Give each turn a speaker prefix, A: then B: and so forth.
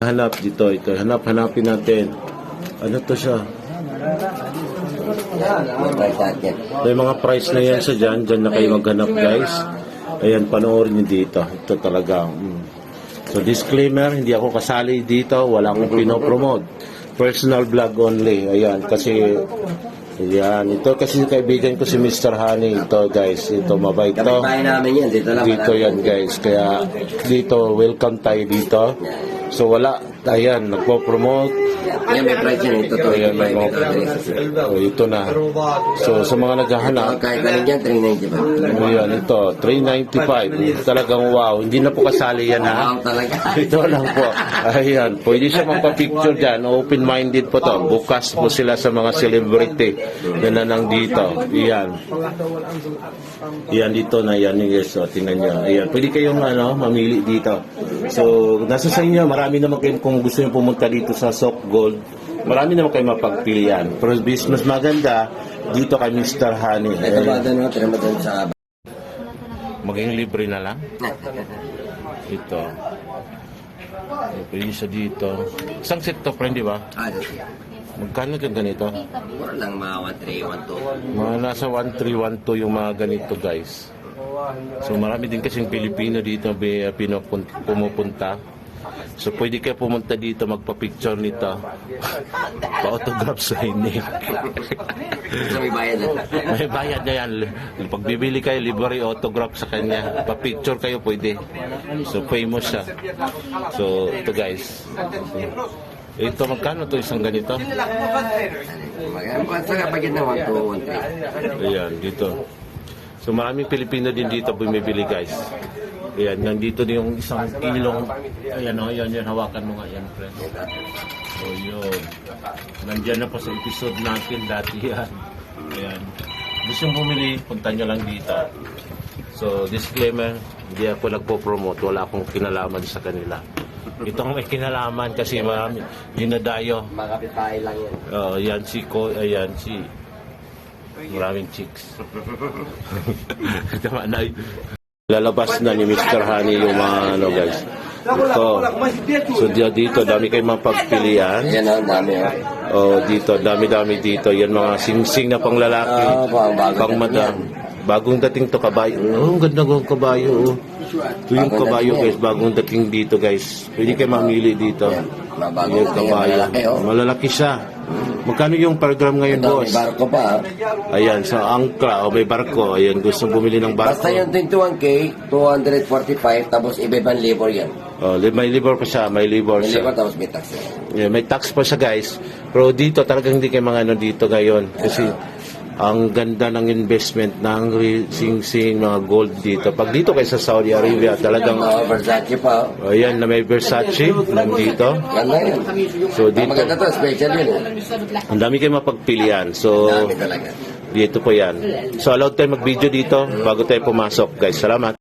A: Hanap dito, ito. Hanap, hanapin natin. Ano to siya? So, yung mga price na yan sa dyan, dyan na kayo maghanap guys. Ayan, panoorin nyo dito. Ito talaga. mm. So, disclaimer, hindi ako kasali dito. Wala akong pinopromote. Personal vlog only. Ayan, kasi... Ayan, ito kasi kaibigan ko si Mr. Honey. Ito guys, ito mabait to.
B: Kapit-bahay namin yan. Dito lang.
A: Dito yan guys. Kaya dito, welcome tayo dito. So wala, ayan, nagpo-promote.
B: Yan may price yan. Ito to.
A: Ayan, may mga oh, ito na. So sa mga naghahanap,
B: Kahit galing dyan, 395.
A: ayan, ito, 395. Talagang wow. Hindi na po kasali yan ha.
B: Wow talaga.
A: Ito lang po. Ayan, pwede siya magpa-picture dyan. Open-minded po to. Bukas po sila sa mga celebrity na nanang dito. Ayan. Ayan dito na yan yung yes. O, tingnan nyo. Ayan, pwede kayong ano, mamili dito. So, nasa sa inyo, marami naman kayo kung gusto nyo pumunta dito sa Sok Gold. Marami naman kayo mapagpilian. Pero mas maganda dito kay Mr. Honey.
B: Ito ba mo doon sa...
A: Maging libre na lang. Ito. Eh, Pwede siya dito. Isang set to, friend, di ba?
B: Ah.
A: Magkano yung ganito?
B: Mura lang mga 1, 3, 1, 2.
A: Mga nasa 1312 yung mga ganito, guys. So marami din kasing Pilipino dito uh, pumupunta. So pwede kayo pumunta dito magpa-picture nito. Pa-autograph sa.
B: Gusto may bayad na.
A: May bayad na yan. Pag bibili kayo, libre autograph sa kanya. Pa-picture kayo pwede. So famous siya. So ito guys. Ito magkano to isang ganito?
B: 1, 2, 1, 3.
A: Ayan, dito. So maraming Pilipino din dito bumibili guys. Ayan, nandito din yung isang kilong. Ayan o, ayan yun, hawakan mo nga yan, friend. So yun. Nandyan na po sa episode natin dati yan. Ayan. Gusto yung bumili, punta nyo lang dito. So, disclaimer, hindi ako nagpo-promote. Wala akong kinalaman sa kanila. Itong may kinalaman kasi marami, dinadayo.
B: Mga kapit-bahay lang yan.
A: Oh, yan si Ko, ayan si Maraming chicks. Tama na. Lalabas na ni Mr. Honey yung mga ano guys. Ito. So di- dito dami kayong mapagpilian.
B: Yan o, ang dami o.
A: Oh, dito dami-dami dito. Yan mga sing-sing na pang lalaki.
B: Oo, pang bago
A: pang madam. Bagong dating to kabayo. Oh, ang ganda ng kabayo. Oh. Ito yung kabayo guys. Bagong dating dito guys. Pwede kayo mamili dito. Yung
B: yan,
A: kabayo.
B: oh.
A: Malalaki siya. Magkano yung per gram ngayon,
B: Ito,
A: boss?
B: may barko pa. ah.
A: Ayan, sa angkla o may barko. Ayan, gusto bumili ng barko.
B: Basta yung 21K, 245, tapos iba-ibang labor yan.
A: Oh, li- may libor pa siya, may libor
B: May
A: siya.
B: labor, tapos may tax.
A: Yeah, may tax pa siya, guys. Pero dito, talagang hindi kayo mga ano dito ngayon. Kasi ang ganda ng investment ng sing-sing, mga gold dito. Pag dito kayo sa Saudi Arabia, talagang,
B: Mga Versace pa. oh.
A: ayan, na may Versace nandito.
B: Ganda yan.
A: So, dito,
B: maganda to, special yun. eh.
A: ang dami kayo mapagpilian. So, dito po yan. So, allowed tayo mag-video dito bago tayo pumasok, guys. Salamat.